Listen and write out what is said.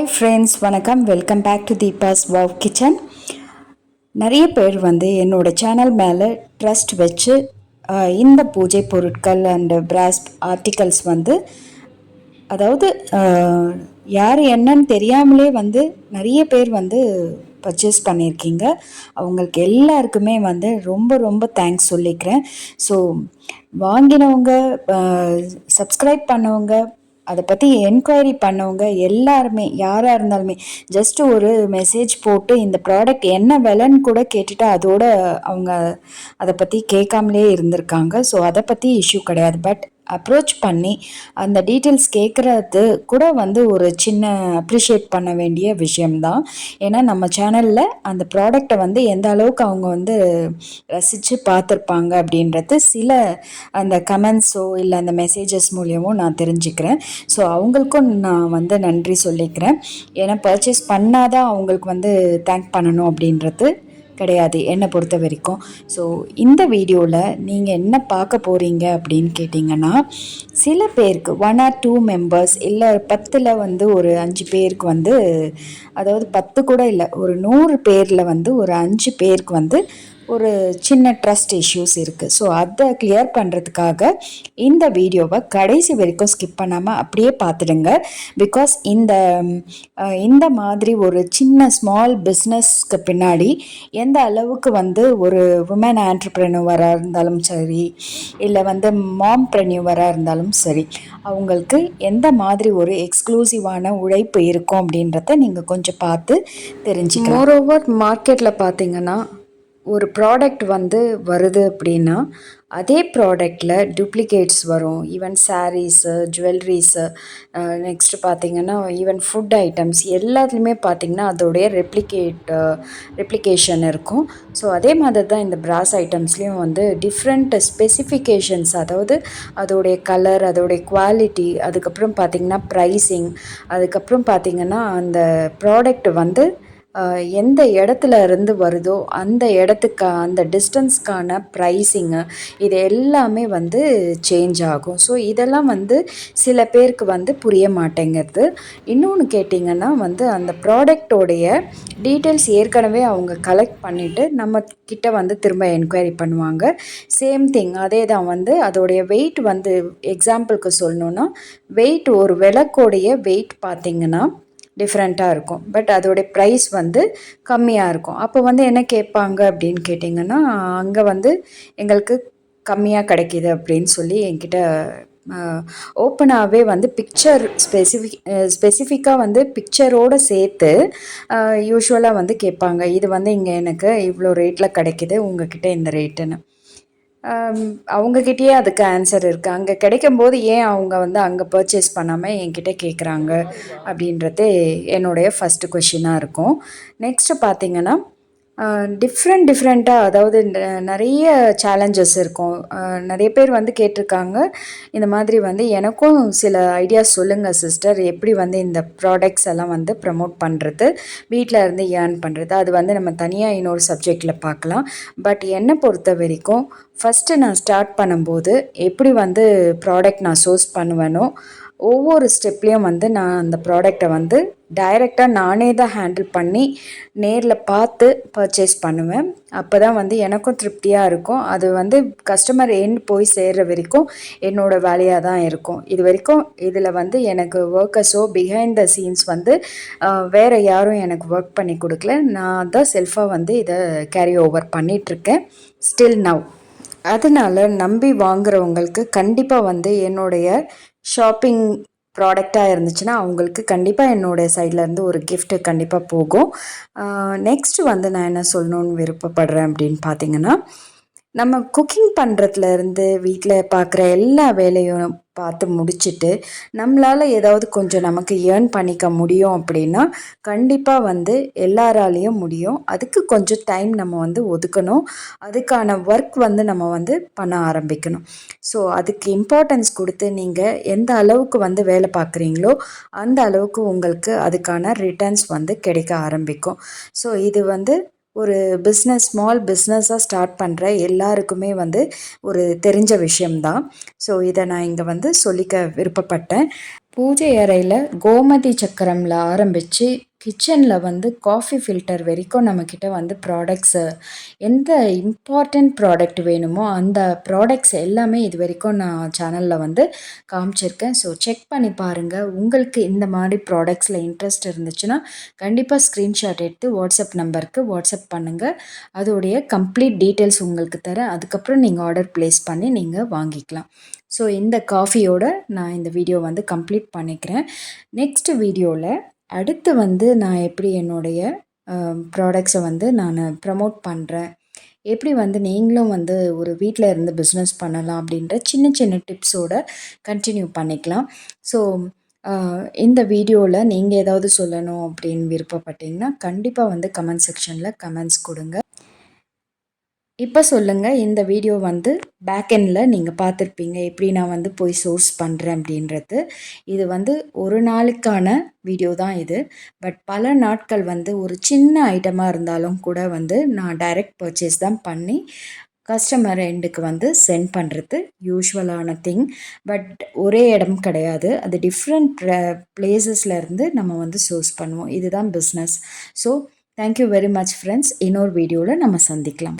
Hi friends வணக்கம். Welcome back to Deepa's wow kitchen நிறைய பேர் வந்து என்னோடய சேனல் மேலே ட்ரஸ்ட் வச்சு இந்த பூஜை பொருட்கள் அண்டு பிராஸ் ஆர்டிகல்ஸ் வந்து அதாவது யார் என்னன்னு தெரியாமலே வந்து நிறைய பேர் வந்து பர்ச்சேஸ் பண்ணியிருக்கீங்க. அவங்களுக்கு எல்லாருக்குமே வந்து ரொம்ப ரொம்ப தேங்க்ஸ் சொல்லிக்கிறேன். ஸோ வாங்கினவங்க சப்ஸ்கிரைப் பண்ணவங்க அதை பற்றி என்கொயரி பண்ணவங்க எல்லாருமே யாராக இருந்தாலுமே ஜஸ்ட் ஒரு மெசேஜ் போட்டு இந்த ப்ராடக்ட் என்ன விலைன்னு கூட கேட்டுட்டு அதோட அவங்க அதை பற்றி கேட்காமலே இருந்திருக்காங்க. ஸோ அதை பற்றி இஷ்யூ கிடையாது. பட் அப்ரோச் பண்ணி அந்த டீட்டெயில்ஸ் கேட்குறது கூட வந்து ஒரு சின்ன அப்ரிஷியேட் பண்ண வேண்டிய விஷயம்தான். ஏன்னா நம்ம சேனலில் அந்த ப்ராடக்டை வந்து எந்த அளவுக்கு அவங்க வந்து ரசித்து பார்த்துருப்பாங்க அப்படின்றது சில அந்த கமெண்ட்ஸோ இல்லை அந்த மெசேஜஸ் மூலியமோ நான் தெரிஞ்சுக்கிறேன். ஸோ அவங்களுக்கும் நான் வந்து நன்றி சொல்லிக்கிறேன். ஏன்னா பர்ச்சேஸ் பண்ணாதான் அவங்களுக்கு வந்து தேங்க் பண்ணணும் அப்படின்றது கிடையாது என்னை பொறுத்த வரைக்கும். ஸோ இந்த வீடியோவில் நீங்கள் என்ன பார்க்க போகிறீங்க அப்படின்னு கேட்டிங்கன்னா சில பேருக்கு ஒன் ஆர் டூ மெம்பர்ஸ் இல்லை பத்தில் வந்து ஒரு அஞ்சு பேருக்கு வந்து அதாவது பத்து கூட இல்லை ஒரு நூறு பேரில் வந்து ஒரு அஞ்சு பேருக்கு வந்து ஒரு சின்ன ட்ரஸ்ட் இஷ்யூஸ் இருக்குது ஸோ அதை கிளியர் பண்ணுறதுக்காக இந்த வீடியோவை கடைசி வரைக்கும் ஸ்கிப் பண்ணாமல் அப்படியே பார்த்துடுங்க. பிகாஸ் இந்த இந்த மாதிரி ஒரு சின்ன ஸ்மால் பிஸ்னஸ்க்கு பின்னாடி எந்த அளவுக்கு வந்து ஒரு உமன் ஆண்டர்பிரனுவராக இருந்தாலும் சரி இல்லை வந்து மாம் ப்ரெனியூவராக இருந்தாலும் சரி அவங்களுக்கு எந்த மாதிரி ஒரு எக்ஸ்க்ளூசிவான உழைப்பு இருக்கும் அப்படின்றத நீங்கள் கொஞ்சம் பார்த்து தெரிஞ்சுக்கலாம். மோரோவர் மார்க்கெட்டில் பார்த்தீங்கன்னா ஒரு ப்ராடக்ட் வந்து வருது அப்படின்னா அதே ப்ராடக்டில் டூப்ளிகேட்ஸ் வரும். ஈவன் சாரீஸு ஜுவல்லரிஸு நெக்ஸ்ட்டு பார்த்திங்கன்னா ஈவன் ஃபுட் ஐட்டம்ஸ் எல்லாத்துலேயுமே பார்த்திங்கன்னா அதோடைய ரெப்ளிகேட் ரெப்ளிகேஷன் இருக்கும். ஸோ அதே மாதிரி தான் இந்த பிராஸ் ஐட்டம்ஸ்லேயும் வந்து டிஃப்ரெண்ட் ஸ்பெசிஃபிகேஷன்ஸ் அதாவது அதோடைய கலர் அதோடைய குவாலிட்டி அதுக்கப்புறம் பார்த்திங்கன்னா ப்ரைஸிங் அதுக்கப்புறம் பார்த்திங்கன்னா அந்த ப்ராடக்ட் வந்து எந்த இடத்துல இருந்து வருதோ அந்த இடத்துக்கு அந்த டிஸ்டன்ஸ்க்கான ப்ரைஸிங்கு இது எல்லாமே வந்து சேஞ்ச் ஆகும். ஸோ இதெல்லாம் வந்து சில பேருக்கு வந்து புரிய மாட்டேங்கிறது. இன்னொன்று கேட்டிங்கன்னா வந்து அந்த ப்ராடக்டோடைய டீட்டெயில்ஸ் ஏற்கனவே அவங்க கலெக்ட் பண்ணிவிட்டு நம்ம கிட்ட வந்து திரும்ப என்கொயரி பண்ணுவாங்க. சேம் திங் அதே தான் வந்து அதோடைய வெயிட் வந்து எக்ஸாம்பிளுக்கு சொல்லணுன்னா வெயிட் ஒரு விளக்கோடைய வெயிட் பார்த்தீங்கன்னா டிஃப்ரெண்ட்டாக இருக்கும். பட் அதோடைய ப்ரைஸ் வந்து கம்மியாக இருக்கும். அப்போ வந்து என்ன கேட்பாங்க அப்படின்னு கேட்டிங்கன்னா அங்கே வந்து எங்களுக்கு கம்மியாக கிடைக்கிது அப்படின்னு சொல்லி என்கிட்ட ஓப்பனாகவே வந்து பிக்சர் ஸ்பெசிஃபிக் ஸ்பெசிஃபிக்காக வந்து பிக்சரோடு சேர்த்து யூஸ்வலாக வந்து கேட்பாங்க. இது வந்து இங்கே எனக்கு இவ்வளோ ரேட்டில் கிடைக்கிது உங்ககிட்ட இந்த ரேட்டுன்னு அவங்கக்கிட்டேயே அதுக்கு ஆன்சர் இருக்குது அங்கே கிடைக்கும்போது ஏன் அவங்க வந்து அங்கே பர்ச்சேஸ் பண்ணாமல் என்கிட்ட கேட்குறாங்க அப்படின்றது என்னுடைய ஃபஸ்ட்டு கொஷினாக இருக்கும். நெக்ஸ்ட்டு பார்த்தீங்கன்னா டிஃப்ரெண்ட் டிஃப்ரெண்ட்டாக அதாவது நிறைய சேலஞ்சஸ் இருக்கும். நிறைய பேர் வந்து கேட்டிருக்காங்க. இந்த மாதிரி வந்து எனக்கும் சில ஐடியாஸ் சொல்லுங்கள் சிஸ்டர் எப்படி வந்து இந்த ப்ராடக்ட்ஸ் எல்லாம் வந்து ப்ரமோட் பண்ணுறது வீட்டில் இருந்து ஏர்ன் பண்ணுறது அது வந்து நம்ம தனியாக இன்னொரு சப்ஜெக்டில் பார்க்கலாம். பட் என்னை பொறுத்த வரைக்கும் ஃபஸ்ட்டு நான் ஸ்டார்ட் பண்ணும்போது எப்படி வந்து ப்ராடக்ட் நான் சோர்ஸ் பண்ணுவேனோ ஒவ்வொரு ஸ்டெப்லேயும் வந்து நான் அந்த ப்ராடக்டை வந்து டைரெக்டாக நானே தான் ஹேண்டில் பண்ணி நேரில் பார்த்து பர்ச்சேஸ் பண்ணுவேன். அப்போ தான் வந்து எனக்கும் திருப்தியாக இருக்கும். அது வந்து கஸ்டமர் எண்ட் போய் சேர்கிற வரைக்கும் என்னோட வேலையாக தான் இருக்கும். இது வரைக்கும் இதில் வந்து எனக்கு ஒர்க்கர்ஸோ பிஹைண்ட் த சீன்ஸ் வந்து வேறு யாரும் எனக்கு ஒர்க் பண்ணி கொடுக்கல. நான் தான் செல்ஃபாக வந்து இதை கேரி ஓவர் பண்ணிகிட்ருக்கேன் ஸ்டில் நவ் அதனால நம்பி வாங்குறவங்களுக்கு கண்டிப்பாக வந்து என்னுடைய ஷாப்பிங் ப்ராடக்டாக இருந்துச்சுன்னா அவங்களுக்கு கண்டிப்பாக என்னோடய சைடில் இருந்து ஒரு கிஃப்ட் கண்டிப்பாக போகும். நெக்ஸ்ட்டு வந்து நான் என்ன சொல்லணும்னு விருப்பப்படுறேன் அப்படின்னு பார்த்தீங்கன்னா நம்ம குக்கிங் பண்ணுறதுல இருந்து வீட்டில் பார்க்குற எல்லா வேலையும் பார்த்து முடிச்சிட்டு நம்மளால் ஏதாவது கொஞ்சம் நமக்கு ஏர்ன் பண்ணிக்க முடியும் அப்படின்னா கண்டிப்பாக வந்து எல்லாராலேயும் முடியும். அதுக்கு கொஞ்சம் டைம் நம்ம வந்து ஒதுக்கணும். அதுக்கான ஒர்க் வந்து நம்ம வந்து பண்ண ஆரம்பிக்கணும். ஸோ அதுக்கு இம்பார்ட்டன்ஸ் கொடுத்து நீங்கள் எந்த அளவுக்கு வந்து வேலை பார்க்குறீங்களோ அந்த அளவுக்கு உங்களுக்கு அதுக்கான ரிட்டர்ன்ஸ் வந்து கிடைக்க ஆரம்பிக்கும். ஸோ இது வந்து ஒரு பிஸ்னஸ் ஸ்மால் பிஸ்னஸாக ஸ்டார்ட் பண்ணுற எல்லாருக்குமே வந்து ஒரு தெரிஞ்ச விஷயம்தான். ஸோ இதை நான் இங்கே வந்து சொல்லிக்க விருப்பப்பட்டேன். பூஜை அறையில் கோமதி சக்கரமில் ஆரம்பித்து கிச்சனில் வந்து காஃபி ஃபில்டர் வரைக்கும் நம்மக்கிட்ட வந்து ப்ராடக்ட்ஸு எந்த இம்பார்ட்டண்ட் ப்ராடக்ட் வேணுமோ அந்த ப்ராடக்ட்ஸ் எல்லாமே இது வரைக்கும் நான் சேனலில் வந்து காமிச்சிருக்கேன். ஸோ செக் பண்ணி பாருங்கள் உங்களுக்கு இந்த மாதிரி ப்ராடக்ட்ஸில் இன்ட்ரெஸ்ட் இருந்துச்சுன்னா கண்டிப்பாக ஸ்க்ரீன்ஷாட் எடுத்து வாட்ஸ்அப் நம்பருக்கு வாட்ஸ்அப் பண்ணுங்கள் அதோடைய கம்ப்ளீட் டீட்டெயில்ஸ் உங்களுக்கு தரேன். அதுக்கப்புறம் நீங்கள் ஆர்டர் ப்ளேஸ் பண்ணி நீங்கள் வாங்கிக்கலாம். ஸோ இந்த காஃபியோட நான் இந்த வீடியோ வந்து கம்ப்ளீட் பண்ணிக்கிறேன். நெக்ஸ்ட் வீடியோவில் அடுத்து வந்து நான் எப்படி என்னுடைய ப்ராடக்ட்ஸை வந்து நான் ப்ரமோட் பண்ணுறேன் எப்படி வந்து நீங்களும் வந்து ஒரு வீட்டில் இருந்து பிஸ்னஸ் பண்ணலாம் அப்படின்ற சின்ன சின்ன டிப்ஸோட கண்டினியூ பண்ணிக்கலாம். ஸோ இந்த வீடியோவில் நீங்கள் ஏதாவது சொல்லணும் அப்படின்னு விருப்பப்பட்டீங்கன்னா கண்டிப்பாக வந்து கமெண்ட் செக்ஷனில் கமெண்ட்ஸ் கொடுங்க. இப்போ சொல்லுங்கள் இந்த வீடியோ வந்து பேக்கெண்டில் நீங்கள் பார்த்துருப்பீங்க. எப்படி நான் வந்து போய் சோர்ஸ் பண்ணுறேன் அப்படின்றது. இது வந்து ஒரு நாளுக்கான வீடியோ தான் இது. பட் பல நாட்கள் வந்து ஒரு சின்ன ஐட்டமாக இருந்தாலும் கூட வந்து நான் டைரக்ட் பர்ச்சேஸ் தான் பண்ணி கஸ்டமர் எண்டுக்கு வந்து சென்ட் பண்ணுறது யூஸ்வலான திங் பட் ஒரே இடம் கிடையாது. அது டிஃப்ரெண்ட் பிளேசஸ்லேருந்து நம்ம வந்து சோர்ஸ் பண்ணுவோம். இதுதான் business so thank you very much friends இன்னொரு வீடியோவில் நம்ம சந்திக்கலாம்.